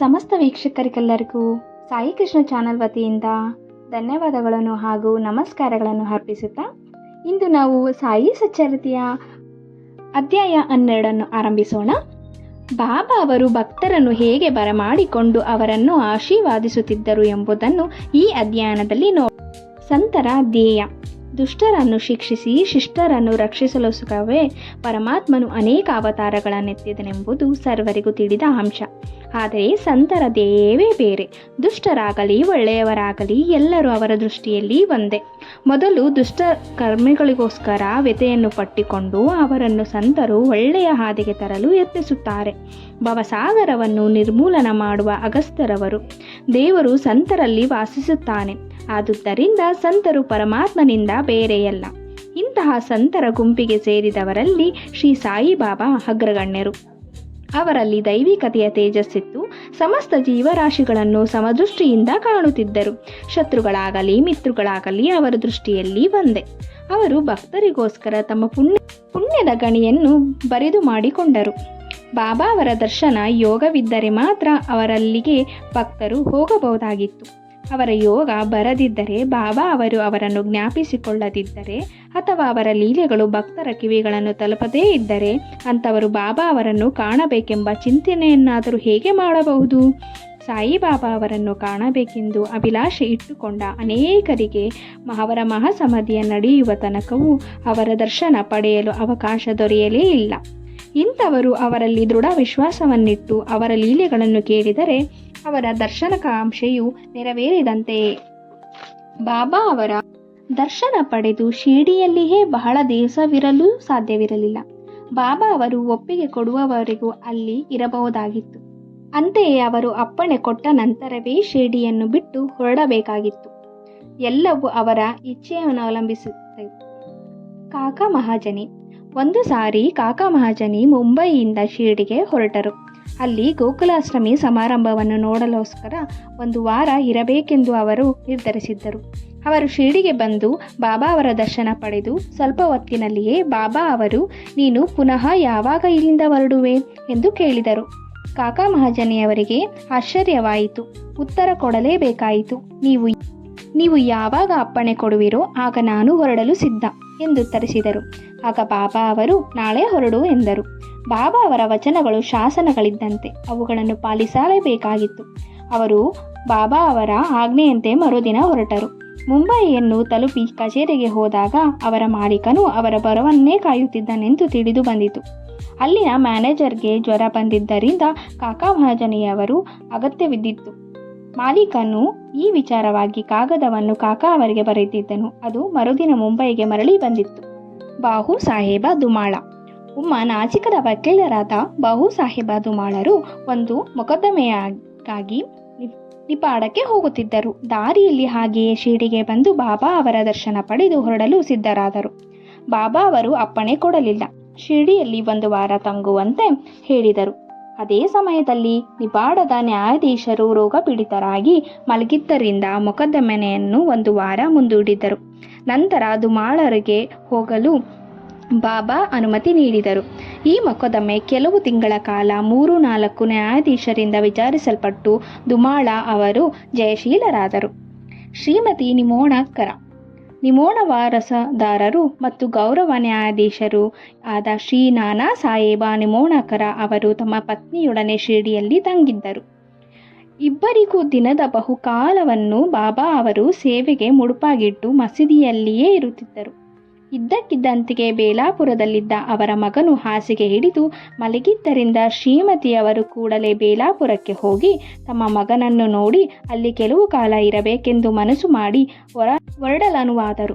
ಸಮಸ್ತ ವೀಕ್ಷಕರಿಗೆಲ್ಲರಿಗೂ ಸಾಯಿ ಕೃಷ್ಣ ಚಾನಲ್ ವತಿಯಿಂದ ಧನ್ಯವಾದಗಳನ್ನು ಹಾಗೂ ನಮಸ್ಕಾರಗಳನ್ನು ಅರ್ಪಿಸುತ್ತಾ ಇಂದು ನಾವು ಸಾಯಿ ಸಚ್ಚರಿತೆಯ ಅಧ್ಯಾಯ ಹನ್ನೆರಡನ್ನು ಆರಂಭಿಸೋಣ. ಬಾಬಾ ಅವರು ಭಕ್ತರನ್ನು ಹೇಗೆ ಬರಮಾಡಿಕೊಂಡು ಅವರನ್ನು ಆಶೀರ್ವಾದಿಸುತ್ತಿದ್ದರು ಎಂಬುದನ್ನು ಈ ಅಧ್ಯಯನದಲ್ಲಿ ನೋ ಸಂತರ ಧ್ಯೇಯ. ದುಷ್ಟರನ್ನು ಶಿಕ್ಷಿಸಿ, ಶಿಷ್ಟರನ್ನು ರಕ್ಷಿಸಲು ಸುಖವೇ, ಪರಮಾತ್ಮನು ಅನೇಕ ಅವತಾರಗಳನ್ನೆತ್ತಿದನೆಂಬುದು ಸರ್ವರಿಗೂ ತಿಳಿದ ಅಂಶ. ಆದರೆ ಸಂತರ ದೇವೇ ಬೇರೆ. ದುಷ್ಟರಾಗಲಿ, ಒಳ್ಳೆಯವರಾಗಲಿ, ಎಲ್ಲರೂ ಅವರ ದೃಷ್ಟಿಯಲ್ಲಿ ಒಂದೇ. ಮೊದಲು ದುಷ್ಟ ಕರ್ಮಿಗಳಿಗೋಸ್ಕರ ವ್ಯತೆಯನ್ನು ಪಟ್ಟಿಕೊಂಡು ಅವರನ್ನು ಸಂತರು ಒಳ್ಳೆಯ ಹಾದಿಗೆ ತರಲು ಯತ್ನಿಸುತ್ತಾರೆ. ಭವಸಾಗರವನ್ನು ನಿರ್ಮೂಲನ ಮಾಡುವ ಅಗಸ್ತ್ಯರವರು. ದೇವರು ಸಂತರಲ್ಲಿ ವಾಸಿಸುತ್ತಾನೆ. ಆದುದರಿಂದ ಸಂತರು ಪರಮಾತ್ಮನಿಂದ ಬೇರೆಯಲ್ಲ. ಇಂತಹ ಸಂತರ ಗುಂಪಿಗೆ ಸೇರಿದವರಲ್ಲಿ ಶ್ರೀ ಸಾಯಿಬಾಬಾ ಅಗ್ರಗಣ್ಯರು. ಅವರಲ್ಲಿ ದೈವಿಕತೆಯ ತೇಜಸ್ಸಿತ್ತು. ಸಮಸ್ತ ಜೀವರಾಶಿಗಳನ್ನು ಸಮದೃಷ್ಟಿಯಿಂದ ಕಾಣುತ್ತಿದ್ದರು. ಶತ್ರುಗಳಾಗಲಿ, ಮಿತ್ರಗಳಾಗಲಿ ಅವರ ದೃಷ್ಟಿಯಲ್ಲಿ ಒಂದೇ. ಅವರು ಭಕ್ತರಿಗೋಸ್ಕರ ತಮ್ಮ ಪುಣ್ಯ, ಪುಣ್ಯದ ಗಣಿಯನ್ನು ಬರೆದು ಮಾಡಿಕೊಂಡರು. ಬಾಬಾ ಅವರ ದರ್ಶನ ಯೋಗವಿದ್ದರೆ ಮಾತ್ರ ಅವರಲ್ಲಿಗೆ ಭಕ್ತರು ಹೋಗಬಹುದಾಗಿತ್ತು. ಅವರ ಯೋಗ ಬರದಿದ್ದರೆ ಬಾಬಾ ಅವರು ಅವರನ್ನು ಜ್ಞಾಪಿಸಿಕೊಳ್ಳದಿದ್ದರೆ ಅಥವಾ ಅವರ ಲೀಲೆಗಳು ಭಕ್ತರ ಕಿವಿಗಳನ್ನು ತಲುಪದೇ ಇದ್ದರೆ ಅಂಥವರು ಬಾಬಾ ಅವರನ್ನು ಕಾಣಬೇಕೆಂಬ ಚಿಂತನೆಯನ್ನಾದರೂ ಹೇಗೆ ಮಾಡಬಹುದು? ಸಾಯಿಬಾಬಾ ಅವರನ್ನು ಕಾಣಬೇಕೆಂದು ಅಭಿಲಾಷೆ ಇಟ್ಟುಕೊಂಡ ಅನೇಕರಿಗೆ ಅವರ ಮಹಾಸಮಾಧಿಯ ನಡೆಯುವ ತನಕವೂ ಅವರ ದರ್ಶನ ಪಡೆಯಲು ಅವಕಾಶ ದೊರೆಯಲೇ ಇಲ್ಲ. ಇಂಥವರು ಅವರಲ್ಲಿ ದೃಢ ವಿಶ್ವಾಸವನ್ನಿಟ್ಟು ಅವರ ಲೀಲೆಗಳನ್ನು ಕೇಳಿದರೆ ಅವರ ದರ್ಶನಕಾಂಕ್ಷೆಯು ನೆರವೇರಿದಂತೆ. ಬಾಬಾ ಅವರ ದರ್ಶನ ಪಡೆದು ಶಿರ್ಡಿಯಲ್ಲಿಯೇ ಬಹಳ ದಿವಸವಿರಲು ಸಾಧ್ಯವಿರಲಿಲ್ಲ. ಬಾಬಾ ಅವರು ಒಪ್ಪಿಗೆ ಕೊಡುವವರೆಗೂ ಅಲ್ಲಿ ಇರಬಹುದಾಗಿತ್ತು. ಅಂತೆಯೇ ಅವರು ಅಪ್ಪಣೆ ಕೊಟ್ಟ ನಂತರವೇ ಶಿರ್ಡಿಯನ್ನು ಬಿಟ್ಟು ಹೊರಡಬೇಕಾಗಿತ್ತು. ಎಲ್ಲವೂ ಅವರ ಇಚ್ಛೆಯನ್ನು ಅವಲಂಬಿಸುತ್ತೆ. ಕಾಕಾ ಮಹಾಜನಿ, ಒಂದು ಸಾರಿ ಕಾಕಾ ಮಹಾಜನಿ ಮುಂಬಯಿಯಿಂದ ಶಿರ್ಡಿಗೆ ಹೊರಟರು. ಅಲ್ಲಿ ಗೋಕುಲಾಷ್ಟಮಿ ಸಮಾರಂಭವನ್ನು ನೋಡಲೋಸ್ಕರ ಒಂದು ವಾರ ಇರಬೇಕೆಂದು ಅವರು ನಿರ್ಧರಿಸಿದ್ದರು. ಅವರು ಶಿರಡಿಗೆ ಬಂದು ಬಾಬಾ ಅವರ ದರ್ಶನ ಪಡೆದು ಸ್ವಲ್ಪ ಹೊತ್ತಿನಲ್ಲಿಯೇ ಬಾಬಾ ಅವರು, ನೀನು ಪುನಃ ಯಾವಾಗ ಇಲ್ಲಿಂದ ಹೊರಡುವೆ? ಎಂದು ಕೇಳಿದರು. ಕಾಕಾ ಮಹಾಜನಿಯವರಿಗೆ ಆಶ್ಚರ್ಯವಾಯಿತು. ಉತ್ತರ ಕೊಡಲೇಬೇಕಾಯಿತು. ನೀವು ನೀವು ಯಾವಾಗ ಅಪ್ಪಣೆ ಕೊಡುವಿರೋ ಆಗ ನಾನು ಹೊರಡಲು ಸಿದ್ಧ ಎಂದು ಉತ್ತರಿಸಿದರು. ಆಗ ಬಾಬಾ ಅವರು, ನಾಳೆ ಹೊರಡು ಎಂದರು. ಬಾಬಾ ಅವರ ವಚನಗಳು ಶಾಸನಗಳಿದ್ದಂತೆ ಅವುಗಳನ್ನು ಪಾಲಿಸಲೇಬೇಕಾಗಿತ್ತು. ಅವರು ಬಾಬಾ ಅವರ ಆಜ್ಞೆಯಂತೆ ಮರುದಿನ ಹೊರಟರು. ಮುಂಬಯಿಯನ್ನು ತಲುಪಿ ಕಚೇರಿಗೆ ಹೋದಾಗ ಅವರ ಮಾಲೀಕನು ಅವರ ಬರವನ್ನೇ ಕಾಯುತ್ತಿದ್ದನೆಂದು ತಿಳಿದು ಬಂದಿತು. ಅಲ್ಲಿನ ಮ್ಯಾನೇಜರ್ಗೆ ಜ್ವರ ಬಂದಿದ್ದರಿಂದ ಕಾಕಾ ಮಹಾಜನಿಯವರು ಅಗತ್ಯವಿದ್ದಿತ್ತು. ಮಾಲೀಕನು ಈ ವಿಚಾರವಾಗಿ ಕಾಗದವನ್ನು ಕಾಕಾ ಅವರಿಗೆ ಬರೆದಿದ್ದನು. ಅದು ಮರುದಿನ ಮುಂಬೈಗೆ ಮರಳಿ ಬಂದಿತ್ತು. ಬಾಹು ಸಾಹೇಬ ದುಮಾಳ. ಉಮ್ಮ ನಾಸಿಕದ ವಕೀಲರಾದ ಬಾಹು ಸಾಹೇಬ ದುಮಾಳರು ಒಂದು ಮೊಕದ್ದಮೆಯಾಗಿ ನಿಪಾಡಕ್ಕೆ ಹೋಗುತ್ತಿದ್ದರು. ದಾರಿಯಲ್ಲಿ ಹಾಗೆಯೇ ಶಿರಡಿಗೆ ಬಂದು ಬಾಬಾ ಅವರ ದರ್ಶನ ಪಡೆದು ಹೊರಡಲು ಸಿದ್ಧರಾದರು. ಬಾಬಾ ಅವರು ಅಪ್ಪಣೆ ಕೊಡಲಿಲ್ಲ. ಶಿರಡಿಯಲ್ಲಿ ಒಂದು ವಾರ ತಂಗುವಂತೆ ಹೇಳಿದರು. ಅದೇ ಸಮಯದಲ್ಲಿ ನಿಪಾಡದ ನ್ಯಾಯಾಧೀಶರು ರೋಗ ಪೀಡಿತರಾಗಿ ಮಲಗಿದ್ದರಿಂದ ಮೊಕದ್ದಮೆಯನ್ನು ಒಂದು ವಾರ ಮುಂದೂಡಿದ್ದರು ನಂತರ ದುಮಾಳರಿಗೆ ಹೋಗಲು ಬಾಬಾ ಅನುಮತಿ ನೀಡಿದರು. ಈ ಮೊಕದ್ದಮೆ ಕೆಲವು ತಿಂಗಳ ಕಾಲ ಮೂರು ನಾಲ್ಕು ನ್ಯಾಯಾಧೀಶರಿಂದ ವಿಚಾರಿಸಲ್ಪಟ್ಟು ದುಮಾಳ ಅವರು ಜಯಶೀಲರಾದರು. ಶ್ರೀಮತಿ ನಿಮೋಣಕರ ನಿಮೋಣ ವಾರಸದಾರರು ಮತ್ತು ಗೌರವ ನ್ಯಾಯಾಧೀಶರು ಆದ ಶ್ರೀ ನಾನಾ ಸಾಹೇಬ ನಿಮೋಣಕರ ಅವರು ತಮ್ಮ ಪತ್ನಿಯೊಡನೆ ಶಿರ್ಡಿಯಲ್ಲಿ ತಂಗಿದ್ದರು. ಇಬ್ಬರಿಗೂ ದಿನದ ಬಹುಕಾಲವನ್ನು ಬಾಬಾ ಅವರು ಸೇವೆಗೆ ಮುಡುಪಾಗಿಟ್ಟು ಮಸೀದಿಯಲ್ಲಿಯೇ ಇರುತ್ತಿದ್ದರು. ಇದ್ದಕ್ಕಿದ್ದಂತೆಯೇ ಬೇಲಾಪುರದಲ್ಲಿದ್ದ ಅವರ ಮಗನು ಹಾಸಿಗೆ ಹಿಡಿದು ಮಲಗಿದ್ದರಿಂದ ಶ್ರೀಮತಿಯವರು ಕೂಡಲೇ ಬೇಲಾಪುರಕ್ಕೆ ಹೋಗಿ ತಮ್ಮ ಮಗನನ್ನು ನೋಡಿ ಅಲ್ಲಿ ಕೆಲವು ಕಾಲ ಇರಬೇಕೆಂದು ಮನಸ್ಸು ಮಾಡಿ ಹೊರ ಹೊರಡಲನುವಾದರು.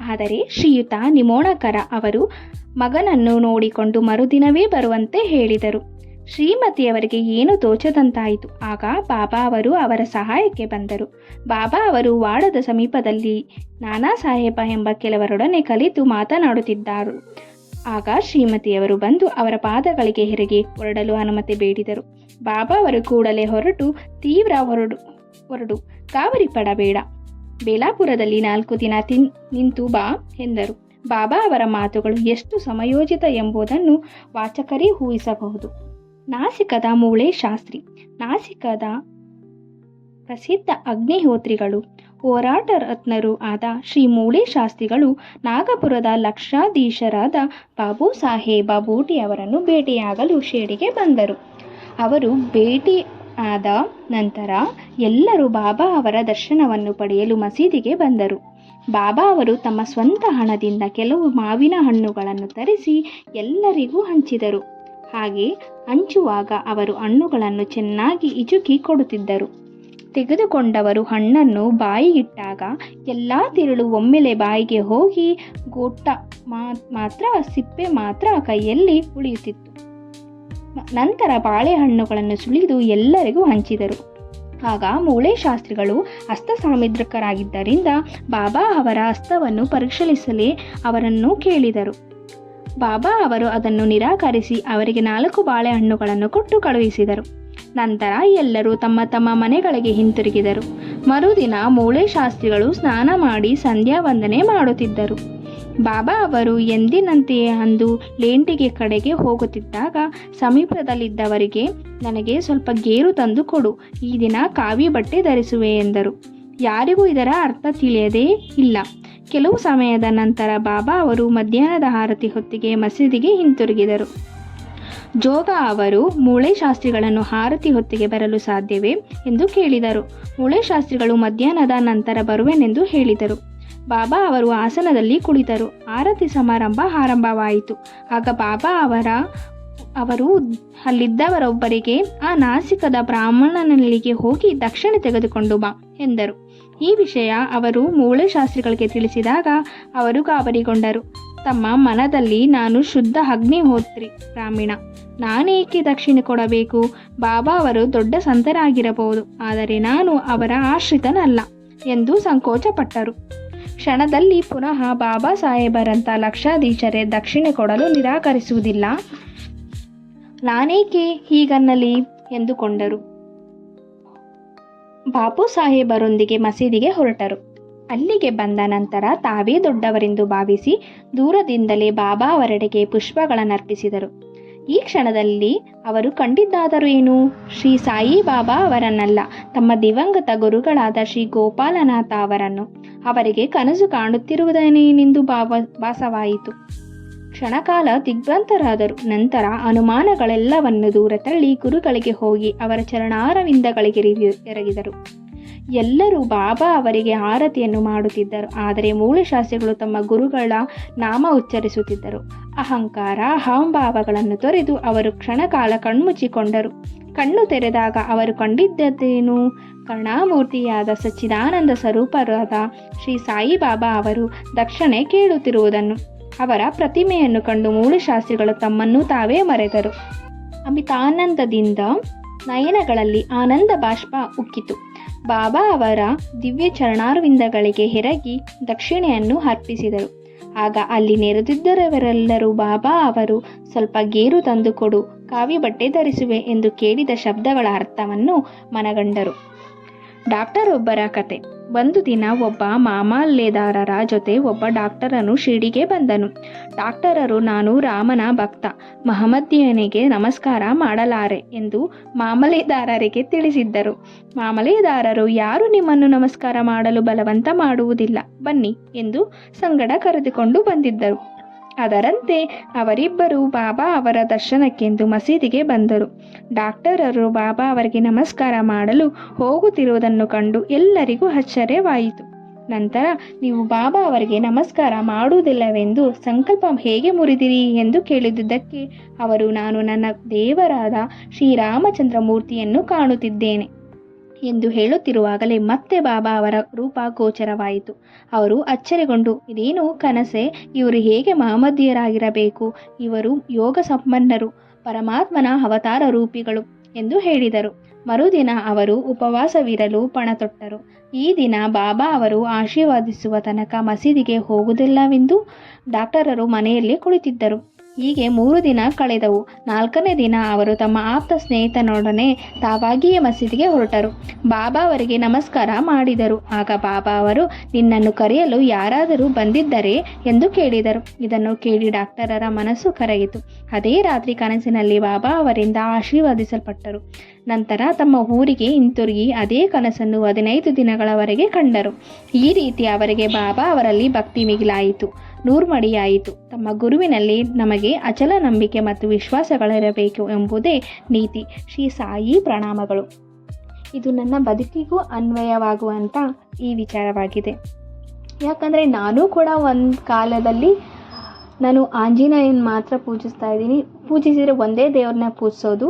ಆದರೆ ಶ್ರೀಯುತ ನಿಮೋಣಕರ ಅವರು ಮಗನನ್ನು ನೋಡಿಕೊಂಡು ಮರುದಿನವೇ ಬರುವಂತೆ ಹೇಳಿದರು. ಶ್ರೀಮತಿಯವರಿಗೆ ಏನು ತೋಚದಂತಾಯಿತು. ಆಗ ಬಾಬಾ ಅವರು ಅವರ ಸಹಾಯಕ್ಕೆ ಬಂದರು. ಬಾಬಾ ಅವರು ವಾಡದ ಸಮೀಪದಲ್ಲಿ ನಾನಾ ಸಾಹೇಬ ಎಂಬ ಕೆಲವರೊಡನೆ ಕಲಿತು ಮಾತನಾಡುತ್ತಿದ್ದರು. ಆಗ ಶ್ರೀಮತಿಯವರು ಬಂದು ಅವರ ಪಾದಗಳಿಗೆ ಹೆರಿಗೆ ಹೊರಡಲು ಅನುಮತಿ ಬೇಡಿದರು. ಬಾಬಾ ಅವರು ಕೂಡಲೇ ಹೊರಟು, ತೀವ್ರ ಹೊರಡು ಹೊರಡು, ಕಾವರಿ ಪಡಬೇಡ. ಬೇಲಾಪುರದಲ್ಲಿ ನಾಲ್ಕು ದಿನ ತಿನ್ ನಿಂತು ಬಾ ಎಂದರು. ಬಾಬಾ ಅವರ ಮಾತುಗಳು ಎಷ್ಟು ಸಮಯೋಚಿತ ಎಂಬುದನ್ನು ವಾಚಕರೇ ಊಹಿಸಬಹುದು. ನಾಸಿಕದ ಮೂಳೆ ಶಾಸ್ತ್ರಿ. ನಾಸಿಕದ ಪ್ರಸಿದ್ಧ ಅಗ್ನಿಹೋತ್ರಿಗಳು, ಹೋರಾಟ ರತ್ನರು ಆದ ಶ್ರೀ ಮೂಳೆ ಶಾಸ್ತ್ರಿಗಳು, ನಾಗಪುರದ ಲಕ್ಷಾಧೀಶರಾದ ಬಾಬು ಸಾಹೇಬ ಬೂಟಿ ಅವರನ್ನು ಭೇಟಿಯಾಗಲು ಶೇಡಿಗೆ ಬಂದರು. ಅವರು ಭೇಟಿ ಆದ ನಂತರ ಎಲ್ಲರೂ ಬಾಬಾ ಅವರ ದರ್ಶನವನ್ನು ಪಡೆಯಲು ಮಸೀದಿಗೆ ಬಂದರು. ಬಾಬಾ ಅವರು ತಮ್ಮ ಸ್ವಂತ ಹಣದಿಂದ ಕೆಲವು ಮಾವಿನ ಹಣ್ಣುಗಳನ್ನು ತರಿಸಿ ಎಲ್ಲರಿಗೂ ಹಂಚಿದರು. ಹಾಗೆ ಹಂಚುವಾಗ ಅವರು ಹಣ್ಣುಗಳನ್ನು ಚೆನ್ನಾಗಿ ಇಜುಕಿ ಕೊಡುತ್ತಿದ್ದರು. ತೆಗೆದುಕೊಂಡವರು ಹಣ್ಣನ್ನು ಬಾಯಿಗಿಟ್ಟಾಗ ಎಲ್ಲ ತಿರುಳು ಒಮ್ಮೆಲೆ ಬಾಯಿಗೆ ಹೋಗಿ ಗೊಟ್ಟ ಮಾ- ಮಾತ್ರ ಸಿಪ್ಪೆ ಮಾತ್ರ ಕೈಯಲ್ಲಿ ಉಳಿಯುತ್ತಿತ್ತು. ನಂತರ ಬಾಳೆಹಣ್ಣುಗಳನ್ನು ಸುಳಿದು ಎಲ್ಲರಿಗೂ ಹಂಚಿದರು. ಆಗ ಮೂಳೆ ಶಾಸ್ತ್ರಿಗಳು ಹಸ್ತ ಸಾಮಿದ್ರಕರಾಗಿದ್ದರಿಂದ ಬಾಬಾ ಅವರ ಹಸ್ತವನ್ನು ಪರಿಶೀಲಿಸಲೇ ಅವರನ್ನು ಕೇಳಿದರು. ಬಾಬಾ ಅವರು ಅದನ್ನು ನಿರಾಕರಿಸಿ ಅವರಿಗೆ ನಾಲ್ಕು ಬಾಳೆಹಣ್ಣುಗಳನ್ನು ಕೊಟ್ಟು ಕಳುಹಿಸಿದರು. ನಂತರ ಎಲ್ಲರೂ ತಮ್ಮ ತಮ್ಮ ಮನೆಗಳಿಗೆ ಹಿಂತಿರುಗಿದರು. ಮರುದಿನ ಮೂಳೆ ಶಾಸ್ತ್ರಿಗಳು ಸ್ನಾನ ಮಾಡಿ ಸಂಧ್ಯಾ ವಂದನೆ ಮಾಡುತ್ತಿದ್ದರು. ಬಾಬಾ ಅವರು ಎಂದಿನಂತೆಯೇ ಅಂದು ಲೇಂಟಿಗೆ ಕಡೆಗೆ ಹೋಗುತ್ತಿದ್ದಾಗ ಸಮೀಪದಲ್ಲಿದ್ದವರಿಗೆ, ನನಗೆ ಸ್ವಲ್ಪ ಗೇರು ತಂದು ಕೊಡು, ಈ ದಿನ ಕಾವಿ ಬಟ್ಟೆ ಧರಿಸುವೆ ಎಂದರು. ಯಾರಿಗೂ ಇದರ ಅರ್ಥ ತಿಳಿಯದೇ ಇಲ್ಲ. ಕೆಲವು ಸಮಯದ ನಂತರ ಬಾಬಾ ಅವರು ಮಧ್ಯಾಹ್ನದ ಆರತಿ ಹೊತ್ತಿಗೆ ಮಸೀದಿಗೆ ಹಿಂತಿರುಗಿದರು. ಜೋಗ ಅವರು, ಮೂಳೆ ಶಾಸ್ತ್ರಿಗಳನ್ನು ಆರತಿ ಹೊತ್ತಿಗೆ ಬರಲು ಸಾಧ್ಯವೇ ಎಂದು ಕೇಳಿದರು. ಮೂಳೆ ಶಾಸ್ತ್ರಿಗಳು ಮಧ್ಯಾಹ್ನದ ನಂತರ ಬರುವೆನೆಂದು ಹೇಳಿದರು. ಬಾಬಾ ಅವರು ಆಸನದಲ್ಲಿ ಕುಳಿತರು. ಆರತಿ ಸಮಾರಂಭ ಆರಂಭವಾಯಿತು. ಆಗ ಬಾಬಾ ಅವರ, ಅವರು ಅಲ್ಲಿದ್ದವರೊಬ್ಬರಿಗೆ, ಆ ನಾಸಿಕದ ಬ್ರಾಹ್ಮಣನಲ್ಲಿಗೆ ಹೋಗಿ ದಕ್ಷಿಣ ತೆಗೆದುಕೊಂಡು ಬಾ ಎಂದರು. ಈ ವಿಷಯ ಅವರು ಮೂಳೆ ಶಾಸ್ತ್ರಿಗಳಿಗೆ ತಿಳಿಸಿದಾಗ ಅವರು ಗಾಬರಿಗೊಂಡರು. ತಮ್ಮ ಮನದಲ್ಲಿ ನಾನು ಶುದ್ಧ ಅಗ್ನಿಹೋತ್ರಿ ಬ್ರಾಹ್ಮಣ. ನಾನೇಕೆ ದಕ್ಷಿಣೆ ಕೊಡಬೇಕು? ಬಾಬಾ ಅವರು ದೊಡ್ಡ ಸಂತರಾಗಿರಬಹುದು, ಆದರೆ ನಾನು ಅವರ ಆಶ್ರಿತನಲ್ಲ ಎಂದು ಸಂಕೋಚಪಟ್ಟರು. ಕ್ಷಣದಲ್ಲಿ ಪುನಃ ಬಾಬಾ ಸಾಹೇಬರಂತ ಲಕ್ಷಾಧೀಶರೇ ದಕ್ಷಿಣೆ ಕೊಡಲು ನಿರಾಕರಿಸುವುದಿಲ್ಲ? ನಾನೇಕೆ ಹೀಗನ್ನಲಿ? ಎಂದುಕೊಂಡರು. ಬಾಪು ಸಾಹೇಬರೊಂದಿಗೆ ಮಸೀದಿಗೆ ಹೊರಟರು. ಅಲ್ಲಿಗೆ ಬಂದ ನಂತರ ತಾವೇ ದೊಡ್ಡವರೆಂದು ಭಾವಿಸಿ ದೂರದಿಂದಲೇ ಬಾಬಾ ಅವರೆಡೆಗೆ ಪುಷ್ಪಗಳನ್ನರ್ಪಿಸಿದರು. ಈ ಕ್ಷಣದಲ್ಲಿ ಅವರು ಕಂಡಿದ್ದಾದರೂ ಏನು? ಶ್ರೀ ಸಾಯಿ ಬಾಬಾ ಅವರನ್ನಲ್ಲ, ತಮ್ಮ ದಿವಂಗತ ಗುರುಗಳಾದ ಶ್ರೀ ಗೋಪಾಲನಾಥ ಅವರನ್ನು ಅವರಿಗೆ ಕನಸು ಕಾಣುತ್ತಿರುವುದೇನೆಂದು ಭಾವ ಭಾಸವಾಯಿತು. ಕ್ಷಣಕಾಲ ದಿಗ್ಭ್ರಾಂತರಾದರು. ನಂತರ ಅನುಮಾನಗಳೆಲ್ಲವನ್ನು ದೂರ ತಳ್ಳಿ ಗುರುಗಳಿಗೆ ಹೋಗಿ ಅವರ ಚರಣಾರವಿಂದಗಳಿಗೆ ಎರಗಿದರು. ಎಲ್ಲರೂ ಬಾಬಾ ಅವರಿಗೆ ಆರತಿಯನ್ನು ಮಾಡುತ್ತಿದ್ದರು. ಆದರೆ ಮೂಲ ಶಾಸ್ತ್ರಿಗಳು ತಮ್ಮ ಗುರುಗಳ ನಾಮ ಉಚ್ಚರಿಸುತ್ತಿದ್ದರು. ಅಹಂಕಾರ, ಅಹಂಭಾವಗಳನ್ನು ತೊರೆದು ಅವರು ಕ್ಷಣಕಾಲ ಕಣ್ಮುಚ್ಚಿಕೊಂಡರು. ಕಣ್ಣು ತೆರೆದಾಗ ಅವರು ಕಂಡಿದ್ದದೇನು? ಕರುಣಾಮೂರ್ತಿಯಾದ ಸಚ್ಚಿದಾನಂದ ಸ್ವರೂಪರಾದ ಶ್ರೀ ಸಾಯಿಬಾಬಾ ಅವರು ದಕ್ಷಿಣೆ ಕೇಳುತ್ತಿರುವುದನ್ನು. ಅವರ ಪ್ರತಿಮೆಯನ್ನು ಕಂಡು ಮೂಳಶಾಸ್ತ್ರಿಗಳು ತಮ್ಮನ್ನು ತಾವೇ ಮರೆತರು. ಅಮಿತಾನಂದದಿಂದ ನಯನಗಳಲ್ಲಿ ಆನಂದ ಬಾಷ್ಪ ಉಕ್ಕಿತು. ಬಾಬಾ ಅವರ ದಿವ್ಯ ಚರಣಾರ್ವಿಂದಗಳಿಗೆ ಹೆರಗಿ ದಕ್ಷಿಣೆಯನ್ನು ಅರ್ಪಿಸಿದರು. ಆಗ ಅಲ್ಲಿ ನೆರೆದಿದ್ದರವರೆಲ್ಲರೂ ಬಾಬಾ ಅವರು ಸ್ವಲ್ಪ ಗೇರು ತಂದುಕೊಡು ಕಾವಿ ಬಟ್ಟೆ ಧರಿಸುವೆ ಎಂದು ಕೇಳಿದ ಶಬ್ದಗಳ ಅರ್ಥವನ್ನು ಮನಗಂಡರು. ಡಾಕ್ಟರ್ ಒಬ್ಬರ ಕತೆ. ಒಂದು ದಿನ ಒಬ್ಬ ಮಾಮಲ್ಲೇದಾರರ ಜೊತೆ ಒಬ್ಬ ಡಾಕ್ಟರನು ಶಿರ್ಡಿಗೆ ಬಂದನು. ಡಾಕ್ಟರರು, ನಾನು ರಾಮನ ಭಕ್ತ, ಮಹಮ್ಮದಿಯನಿಗೆ ನಮಸ್ಕಾರ ಮಾಡಲಾರೆ ಎಂದು ಮಾಮಲೆದಾರರಿಗೆ ತಿಳಿಸಿದ್ದರು. ಮಾಮಲೆದಾರರು ಯಾರು ನಿಮ್ಮನ್ನು ನಮಸ್ಕಾರ ಮಾಡಲು ಬಲವಂತ ಮಾಡುವುದಿಲ್ಲ, ಬನ್ನಿ ಎಂದು ಸಂಗಡ ಕರೆದುಕೊಂಡು ಬಂದಿದ್ದರು. ಅದರಂತೆ ಅವರಿಬ್ಬರು ಬಾಬಾ ಅವರ ದರ್ಶನಕ್ಕೆಂದು ಮಸೀದಿಗೆ ಬಂದರು. ಡಾಕ್ಟರರು ಬಾಬಾ ಅವರಿಗೆ ನಮಸ್ಕಾರ ಮಾಡಲು ಹೋಗುತ್ತಿರುವುದನ್ನು ಕಂಡು ಎಲ್ಲರಿಗೂ ಆಶ್ಚರ್ಯವಾಯಿತು. ನಂತರ, ನೀವು ಬಾಬಾ ಅವರಿಗೆ ನಮಸ್ಕಾರ ಮಾಡುವುದಿಲ್ಲವೆಂದು ಸಂಕಲ್ಪ ಹೇಗೆ ಮುರಿದಿರಿ ಎಂದು ಕೇಳಿದುದಕ್ಕೆ ಅವರು, ನಾನು ನನ್ನ ದೇವರಾದ ಶ್ರೀರಾಮಚಂದ್ರ ಮೂರ್ತಿಯನ್ನು ಕಾಣುತ್ತಿದ್ದೇನೆ. ಎಂದು ಹೇಳುತ್ತಿರುವಾಗಲೇ ಮತ್ತೆ ಬಾಬಾ ಅವರ ರೂಪ ಗೋಚರವಾಯಿತು. ಅವರು ಅಚ್ಚರಿಗೊಂಡು, ಇದೇನು ಕನಸೆ? ಇವರು ಹೇಗೆ ಮಹಮ್ಮದಿಯರಾಗಿರಬೇಕು? ಇವರು ಯೋಗ ಸಂಪನ್ನರು, ಪರಮಾತ್ಮನ ಅವತಾರ ರೂಪಿಗಳು ಎಂದು ಹೇಳಿದರು. ಮರುದಿನ ಅವರು ಉಪವಾಸವಿರಲು ಪಣತೊಟ್ಟರು. ಈ ದಿನ ಬಾಬಾ ಅವರು ಆಶೀರ್ವಾದಿಸುವ ತನಕ ಮಸೀದಿಗೆ ಹೋಗುವುದಿಲ್ಲವೆಂದು ಡಾಕ್ಟರರು ಮನೆಯಲ್ಲೇ ಕುಳಿತಿದ್ದರು. ಹೀಗೆ ಮೂರು ದಿನ ಕಳೆದವು. ನಾಲ್ಕನೇ ದಿನ ಅವರು ತಮ್ಮ ಆಪ್ತ ಸ್ನೇಹಿತನೊಡನೆ ತಾವಾಗಿಯೇ ಮಸೀದಿಗೆ ಹೊರಟರು. ಬಾಬಾ ಅವರಿಗೆ ನಮಸ್ಕಾರ ಮಾಡಿದರು. ಆಗ ಬಾಬಾ ಅವರು, ನಿನ್ನನ್ನು ಕರೆಯಲು ಯಾರಾದರೂ ಬಂದಿದ್ದರೆ ಎಂದು ಕೇಳಿದರು. ಇದನ್ನು ಕೇಳಿ ಡಾಕ್ಟರರ ಮನಸ್ಸು ಕರಗಿತು. ಅದೇ ರಾತ್ರಿ ಕನಸಿನಲ್ಲಿ ಬಾಬಾ ಅವರಿಂದ ಆಶೀರ್ವದಿಸಲ್ಪಟ್ಟರು. ನಂತರ ತಮ್ಮ ಊರಿಗೆ ಹಿಂತಿರುಗಿ ಅದೇ ಕನಸನ್ನು ಹದಿನೈದು ದಿನಗಳವರೆಗೆ ಕಂಡರು. ಈ ರೀತಿ ಅವರಿಗೆ ಬಾಬಾ ಅವರಲ್ಲಿ ಭಕ್ತಿ ಮಿಗಿಲಾಯಿತು. ನೂರ್ಮಡಿಯಾಯಿತು. ತಮ್ಮ ಗುರುವಿನಲ್ಲಿ ನಮಗೆ ಅಚಲ ನಂಬಿಕೆ ಮತ್ತು ವಿಶ್ವಾಸಗಳಿರಬೇಕು ಎಂಬುದೇ ನೀತಿ. ಶ್ರೀ ಸಾಯಿ ಪ್ರಣಾಮಗಳು. ಇದು ನನ್ನ ಬದುಕಿಗೂ ಅನ್ವಯವಾಗುವಂಥ ಈ ವಿಚಾರವಾಗಿದೆ. ಯಾಕಂದರೆ ನಾನು ಕೂಡ ಒಂದು ಕಾಲದಲ್ಲಿ ನಾನು ಆಂಜನೇಯನ ಮಾತ್ರ ಪೂಜಿಸ್ತಾ ಇದ್ದೀನಿ. ಪೂಜಿಸಿದರೆ ಒಂದೇ ದೇವ್ರನ್ನ ಪೂಜಿಸೋದು.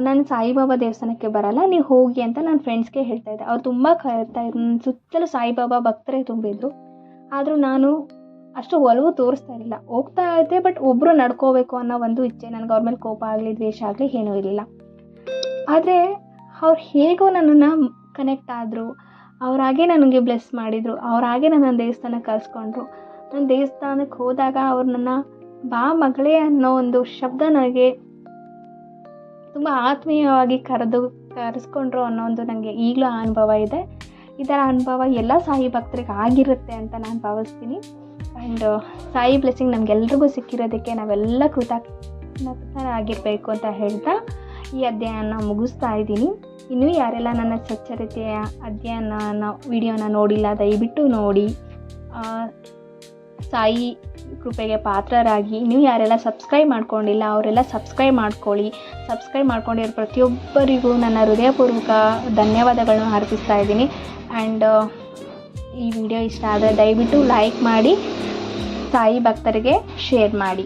ನಾನು ಸಾಯಿಬಾಬಾ ದೇವಸ್ಥಾನಕ್ಕೆ ಬರಲ್ಲ, ನೀವು ಹೋಗಿ ಅಂತ ನನ್ನ ಫ್ರೆಂಡ್ಸ್ಗೆ ಹೇಳ್ತಾ ಇದ್ದೆ. ಅವ್ರು ತುಂಬ ಕರ್ತಾ ಇದ್ರು. ಸುತ್ತಲೂ ಸಾಯಿಬಾಬಾ ಭಕ್ತರೇ ತುಂಬಿದ್ರು ಆದರೂ ನಾನು ಅಷ್ಟು ಒಲವು ತೋರಿಸ್ತಾ ಇರಲಿಲ್ಲ. ಹೋಗ್ತಾ ಇದ್ದೆ ಬಟ್ ಒಬ್ಬರು ನಡ್ಕೋಬೇಕು ಅನ್ನೋ ಒಂದು ಇಚ್ಛೆ ನನಗೆ ಅವ್ರ ಮೇಲೆ ಕೋಪ ಆಗಲಿ, ದ್ವೇಷ ಆಗಲಿ ಏನೂ ಇರಲಿಲ್ಲ. ಆದರೆ ಅವ್ರು ಹೇಗೋ ನನ್ನನ್ನು ಕನೆಕ್ಟ್ ಆದರು, ಅವರಾಗೆ ನನಗೆ ಬ್ಲೆಸ್ ಮಾಡಿದರು, ಅವ್ರಾಗೆ ನನ್ನ ದೇವಸ್ಥಾನಕ್ಕೆ ಕಲ್ಸ್ಕೊಂಡ್ರು ನನ್ನ ದೇವಸ್ಥಾನಕ್ಕೆ ಹೋದಾಗ ಅವ್ರು ನನ್ನ ಬಾ ಮಗಳೇ ಅನ್ನೋ ಒಂದು ಶಬ್ದ ನನಗೆ ತುಂಬ ಆತ್ಮೀಯವಾಗಿ ಕರೆದು ಕರೆಸ್ಕೊಂಡ್ರು ಅನ್ನೋ ಒಂದು ನನಗೆ ಈಗಲೂ ಅನುಭವ ಇದೆ. ಥರ ಅನುಭವ ಎಲ್ಲ ಸಾಯಿ ಭಕ್ತರಿಗೆ ಆಗಿರುತ್ತೆ ಅಂತ ನಾನು ಭಾವಿಸ್ತೀನಿ. ಆ್ಯಂಡ್ ಸಾಯಿ ಬ್ಲೆಸ್ಸಿಂಗ್ ನಮಗೆಲ್ರಿಗೂ ಸಿಕ್ಕಿರೋದಕ್ಕೆ ನಾವೆಲ್ಲ ಕೃತಜ್ಞರಾಗಿರಬೇಕು ಅಂತ ಹೇಳ್ತಾ ಈ ಅಧ್ಯಯನ ಮುಗಿಸ್ತಾ ಇದ್ದೀನಿ. ಇನ್ನೂ ಯಾರೆಲ್ಲ ನನ್ನ ಸ್ವಚ್ಛರತೆಯ ಅಧ್ಯಯನ ವಿಡಿಯೋನ ನೋಡಿಲ್ಲ, ದಯವಿಟ್ಟು ನೋಡಿ. ಸಾಯಿ ಕೃಪೆಗೆ ಪಾತ್ರರಾಗಿ ನೀವು ಯಾರೆಲ್ಲ ಸಬ್ಸ್ಕ್ರೈಬ್ ಮಾಡ್ಕೊಂಡಿಲ್ಲ, ಅವರೆಲ್ಲ ಸಬ್ಸ್ಕ್ರೈಬ್ ಮಾಡ್ಕೊಳ್ಳಿ. ಸಬ್ಸ್ಕ್ರೈಬ್ ಮಾಡ್ಕೊಂಡಿರೋ ಪ್ರತಿಯೊಬ್ಬರಿಗೂ ನನ್ನ ಹೃದಯಪೂರ್ವಕ ಧನ್ಯವಾದಗಳನ್ನು ಅರ್ಪಿಸ್ತಾ ಇದ್ದೀನಿ. ಆ್ಯಂಡ್ ಈ ವಿಡಿಯೋ ಇಷ್ಟ ಆದರೆ ದಯವಿಟ್ಟು ಲೈಕ್ ಮಾಡಿ ತಾಯಿ ಭಕ್ತರಿಗೆ ಶೇರ್ ಮಾಡಿ.